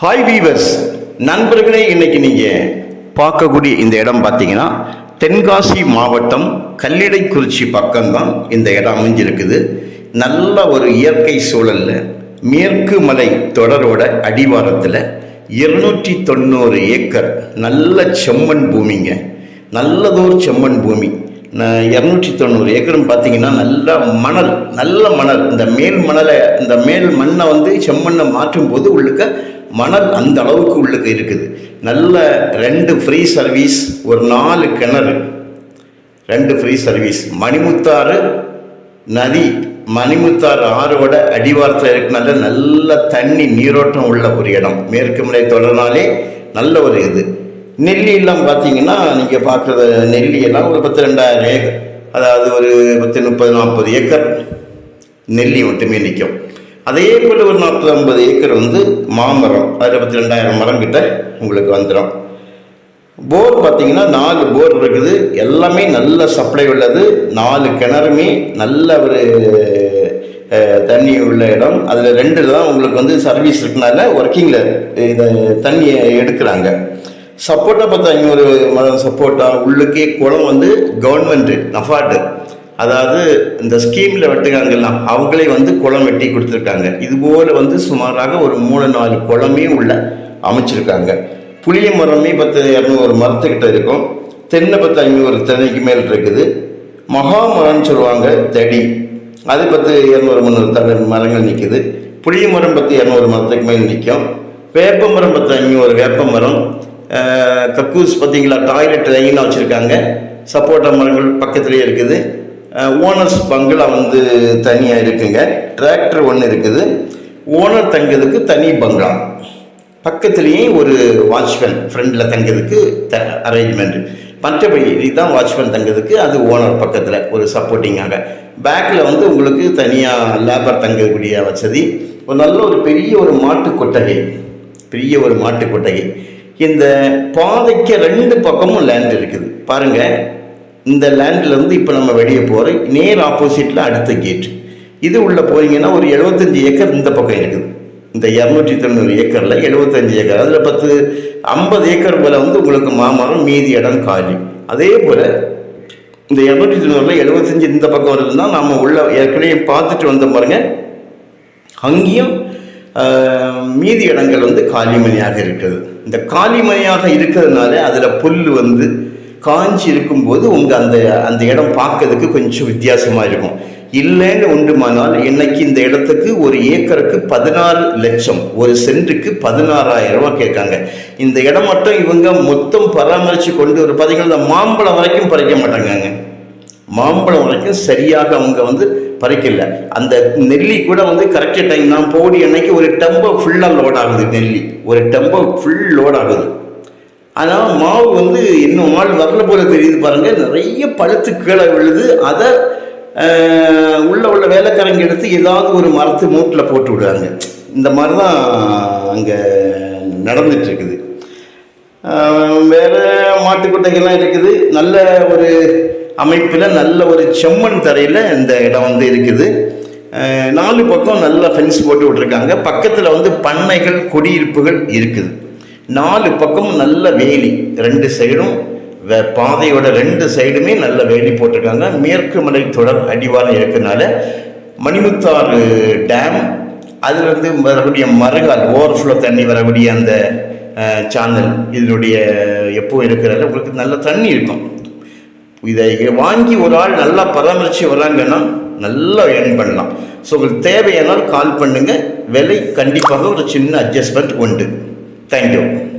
Hi viewers நண்பர்களே இன்னைக்கு நீங்கள் பார்க்கக்கூடிய இந்த இடம் பார்த்தீங்கன்னா தென்காசி மாவட்டம் கல்லிடைக்குறிச்சி பக்கம்தான் இந்த இடம் அமைஞ்சிருக்குது. நல்ல ஒரு இயற்கை சூழலில் மேற்கு மலை தொடரோட அடிவாரத்தில் இருநூற்றி தொண்ணூறு ஏக்கர் நல்ல செம்மண் பூமிங்க. நல்லதொரு செம்மண் பூமி. இரநூற்றி தொண்ணூறு ஏக்கரும் பார்த்தீங்கன்னா நல்ல மணல் நல்ல மணல். இந்த மேல் மணலை இந்த மேல் மண்ணை வந்து செம்மண்ணை மாற்றும் போது உள்ளுக்க மணல் அந்த அளவுக்கு உள்ளுக்கு இருக்குது. நல்ல ரெண்டு ஃப்ரீ சர்வீஸ் ஒரு நாலு கிணறு. ரெண்டு ஃப்ரீ சர்வீஸ் மணிமுத்தாறு நதி மணிமுத்தாறு ஆறோட அடிவாரத்தில் இருக்கனால நல்ல தண்ணி நீரோட்டம் உள்ள ஒரு இடம். மேற்கு முறை தொடர்னாலே நல்ல ஒரு இது. நெல்லி பார்த்தீங்கன்னா நீங்கள் பார்க்குறது நெல்லியெல்லாம் ஒரு பத்து ரெண்டாயிரம் ஏக்கர். அதாவது ஒரு பத்து முப்பது நாற்பது ஏக்கர் நெல்லி மட்டுமே நிற்கும் அதே போல் ஒரு நாற்பது ஐம்பது ஏக்கர் வந்து மாமரம் அதில் ரெண்டாயிரம் மரம் கிட்ட உங்களுக்கு வந்துடும் போர் பார்த்தீங்கன்னா நாலு போர் இருக்குது. எல்லாமே நல்ல சப்ளை உள்ளது. நாலு கிணறுமே நல்ல ஒரு தண்ணி உள்ள இடம். அதில் ரெண்டில் தான் உங்களுக்கு வந்து சர்வீஸ் இருக்கனால ஒர்க்கிங்கில் இதை தண்ணியை எடுக்கிறாங்க. சப்போட்டா பார்த்தா இன்னொரு மரம் சப்போட்டா உள்ளுக்கே குளம் வந்து கவர்மெண்ட்டு நஃபாட்டு அதாவது இந்த ஸ்கீமில் வெட்டுக்காங்கெல்லாம் அவங்களே வந்து குளம் வெட்டி கொடுத்துருக்காங்க. இதுபோல் வந்து சுமாராக ஒரு மூணு நாலு குளமே உள்ள அமைச்சிருக்காங்க. புளிய மரமே பத்து இரநூறு மரத்துக்கிட்ட இருக்கும். தென்னை பத்து ஐநூறு தென்னைக்கு மேல் இருக்குது. மகாமரம்னு சொல்லுவாங்க தடி. அது பத்து இரநூறு முந்நூறு தலை மரங்கள் நிற்குது புளிய மரம் பத்து இரநூறு மரத்துக்கு மேல் நிற்கும் வேப்ப மரம் பத்து ஐநூறு வேப்ப மரம். கக்கூஸ் பார்த்தீங்களா டாய்லெட் லைனாக வச்சுருக்காங்க. சப்போட்டா மரங்கள் பக்கத்துலேயே இருக்குது. ஓனர்ஸ் பங்களா வந்து தனியாக இருக்குங்க. டிராக்டர் ஒன்று இருக்குது. ஓனர் தங்குறதுக்கு தனி பங்களா. பக்கத்துலேயே ஒரு வாட்ச்மேன் ஃப்ரெண்டில் தங்குறதுக்கு த அரேஞ்ச்மெண்ட் மற்றபடி இதுதான் வாட்ச்மேன் தங்குறதுக்கு அது ஓனர் பக்கத்தில் ஒரு சப்போர்ட்டிங்காக பேக்கில் வந்து உங்களுக்கு தனியாக லேபர் தங்கக்கூடிய வசதி. ஒரு நல்ல ஒரு பெரிய ஒரு மாட்டு கொட்டகை. பெரிய ஒரு மாட்டு கொட்டகை. இந்த பாதைக்கு ரெண்டு பக்கமும் லேண்ட் இருக்குது. பாருங்கள் இந்த லேண்ட்லேருந்து இப்போ நம்ம வெளியே போகிறோம் நேர் ஆப்போசிட்டில் அடுத்த கேட் இது உள்ளே போனீங்கன்னா ஒரு எழுபத்தஞ்சி ஏக்கர் இந்த பக்கம் இருக்குது. இந்த இரநூற்றி தொண்ணூறு ஏக்கரில் எழுபத்தஞ்சு ஏக்கர். அதில் பத்து ஐம்பது ஏக்கர் போல் வந்து உங்களுக்கு மாமரம் மீதி இடம் காலி. அதே போல் இந்த இரநூற்றி தொண்ணூறில் எழுபத்தஞ்சி இந்த பக்கம் வருதுன்னா நம்ம உள்ள ஏற்கனவே பார்த்துட்டு வந்த பாருங்க. அங்கேயும் மீதி இடங்கள் வந்து காலிமணியாக இருக்குது. இந்த காலிமணியாக இருக்கிறதுனால அதில் புல் வந்து காஞ்சி இருக்கும்போது உங்கள் அந்த அந்த இடம் பார்க்கறதுக்கு கொஞ்சம் வித்தியாசமாக இருக்கும். இல்லைன்னு உண்டுமானால் இன்னைக்கு இந்த இடத்துக்கு ஒரு ஏக்கருக்கு பதினாறு லட்சம் ஒரு சென்ட்டுக்கு பதினாறாயிரம் ரூபா கேட்காங்க. இந்த இடம் மட்டும் இவங்க மொத்தம் பராமரித்து கொண்டு ஒரு பார்த்தீங்கன்னா இந்த மாம்பழம் வரைக்கும் பறிக்க மாட்டாங்க மாம்பழம் வரைக்கும் சரியாக அவங்க வந்து பறிக்கல. அந்த நெல்லி கூட வந்து கரெக்டாக டைம் நான் போடி அன்னைக்கு ஒரு டெம்போ ஃபுல்லாக லோட் ஆகுது நெல்லி. ஒரு டெம்போ ஃபுல் லோட் ஆகுது. ஆனால் மாவு வந்து இன்னும் மால் வரல போல தெரியுது பாருங்கள் நிறைய பழுத்து கீழே விழுது. அதை உள்ள உள்ள வேலைக்காரங்க எடுத்து ஏதாவது ஒரு மரத்து மூட்டில் போட்டு விடுவாங்க இந்த மாதிரி தான் அங்கே நடந்துட்டுருக்குது. இருக்குது ஆஹ் மாட்டுக்கொட்டைகள்லாம் இருக்குது. நல்ல ஒரு அமைப்பில் நல்ல ஒரு செம்மண் தரையில் இந்த இடம் வந்து இருக்குது. நாலு பக்கம் நல்ல ஃபென்ஸ் போட்டு விட்ருக்காங்க பக்கத்தில் வந்து பண்ணைகள் குடியிருப்புகள் இருக்குது. நாலு பக்கமும் நல்ல வேலி ரெண்டு சைடும் வே பாதையோட ரெண்டு சைடுமே நல்ல வேலி போட்டிருக்காங்க. மேற்கு மலை தொடர் அடிவாரம் இருக்கனால மணிமுத்தாறு டேம் அதுலேருந்து வரக்கூடிய மறுகால் ஓவர்ஃப்ளோ தண்ணி வரக்கூடிய அந்த சேனல் இதனுடைய எப்போ இருக்கிறதுல உங்களுக்கு நல்ல தண்ணி இருக்கும். இதை வாங்கி ஒரு ஆள் நல்லா பராமரித்து வராங்கன்னா நல்லா ஏர்ன் பண்ணலாம். ஸோ உங்களுக்கு தேவையானால் கால் பண்ணுங்கள் விலை கண்டிப்பாக ஒரு சின்ன அட்ஜஸ்ட்மெண்ட் உண்டு. Thank you.